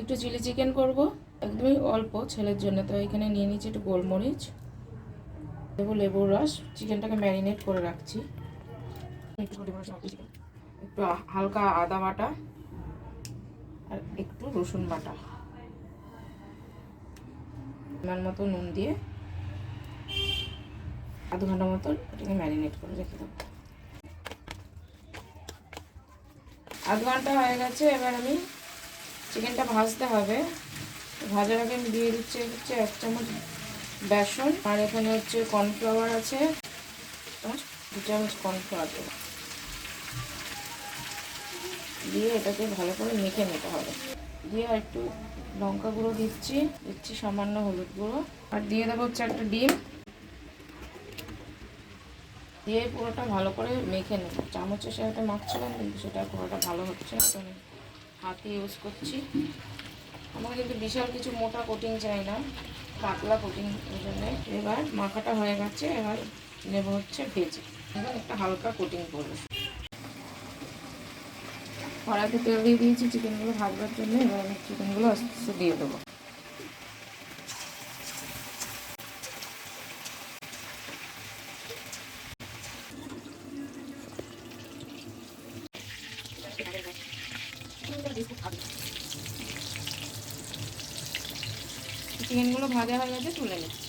একটু chilli chicken করব। একদমই অল্প ছেলের জন্য। তো এখানে নিয়ে নিচ্ছি একটু গোলমরিচ দেবো লেবুর রস। চিকেনটাকে ম্যারিনেট করে রাখছি। একটু হালকা আদা বাটা আর একটু রসুন বাটা। আমার মতো নুন দিয়ে আধ ঘণ্টা মতো এটাকে ম্যারিনেট করে রেখে দেবো। আধ ঘণ্টা হয়ে গেছে, এবার আমি চিকেনটা ভাজতে হবে। ভাজার আগে আমি দিয়ে দিচ্ছি হচ্ছে এক চামচ বেসন, আর এখানে হচ্ছে কর্নফ্লাওয়ার আছে। চামচ, দু চামচ কর্নফ্লাওয়ার দিয়ে এটাকে ভালো করে মেখে নিতে হবে। দিয়ে আর একটু লঙ্কা গুঁড়ো দিচ্ছি। দিচ্ছি সামান্য হলুদ গুঁড়ো। আর দিয়ে দেবো হচ্ছে একটা ডিম। দিয়ে পুরোটা ভালো করে মেখে নেব। চামচের সাথে মাখছিলাম, কিন্তু সেটা পুরোটা ভালো হচ্ছে না হাতে ইউজ করছি। আমাকে কিন্তু বিশাল কিছু মোটা কোটিং চাই না, পাতলা কোটিং ওই জন্যে। এবার মাখাটা হয়ে গেছে, এবার নেব হচ্ছে ভেজে। এবার একটা হালকা কোটিং করব। কড়াইতে তেল দিয়ে দিয়েছি চিকেনগুলো ভাজবার জন্য। এবার আমি চিকেনগুলো আস্তে আস্তে দিয়ে দেবো। চিকেনগুলো ভাজা হয়ে গেছে, তুলে নিচ্ছি।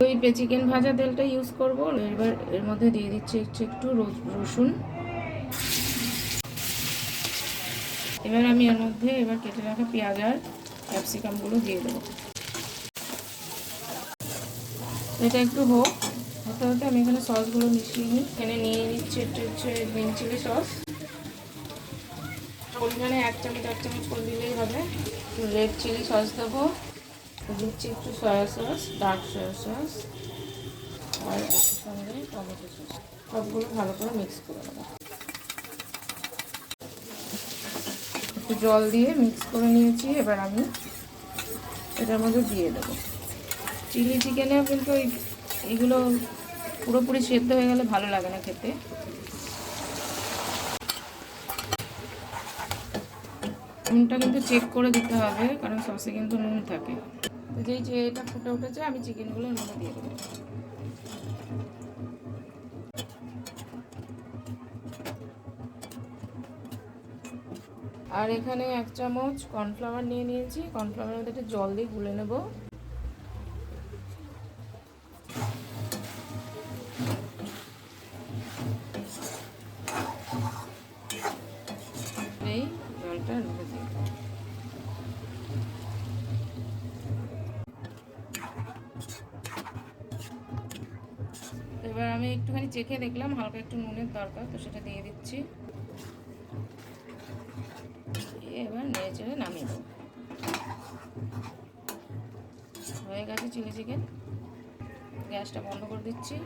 ওই চিকেন ভাজা তেলটা ইউজ করব। এবার এর মধ্যে দিয়ে দিচ্ছি একটু একটু রস- রসুন। এবার আমি এর মধ্যে এবার কেটে রাখা পেঁয়াজ আর ক্যাপসিকামগুলো দিয়ে দেবো। এটা একটু হোক। হতে হতে আমি এখানে সসগুলো মিশিয়ে নিই। এখানে নিয়ে নিচ্ছি একটু হচ্ছে গ্রিন চিলি সস পরিমাণে এক চামচ এক চামচ করে দিলেই হবে। রেড চিলি সস দেবো। দিচ্ছি একটু soya sauce dark soya sauce আর এর সঙ্গে টমেটো সস সবগুলো ভালো করে মিক্স করে নেব। একটু জল দিয়ে মিক্স করে নিয়েছি, এবার আমি এটার মধ্যে দিয়ে দেবো। চিলি চিকেনেও কিন্তু এই এগুলো পুরোপুরি সেদ্ধ হয়ে গেলে ভালো লাগে না খেতে। নুনটা কিন্তু চেক করে দিতে হবে, কারণ সসে কিন্তু নুন থাকে। তো যেই যে এটা ফুটে উঠেছে, আমি চিকেনগুলো এর মধ্যে দিয়ে দেবো। আর এখানে এক চামচ কর্নফ্লাওয়ার নিয়ে নিয়েছি। কর্নফ্লাওয়ারের মধ্যে একটু জল দিয়ে গুলে নেব। এর মধ্যে এবার আমি একটুখানি চেখে দেখলাম, হালকা একটু নুনের দরকার, তো সেটা দিয়ে দিচ্ছি। এবার নেড়ে চেড়ে নামিয়ে দেবো হয়ে গেছে চিলি চিকেন। গ্যাসটা বন্ধ করে দিচ্ছি।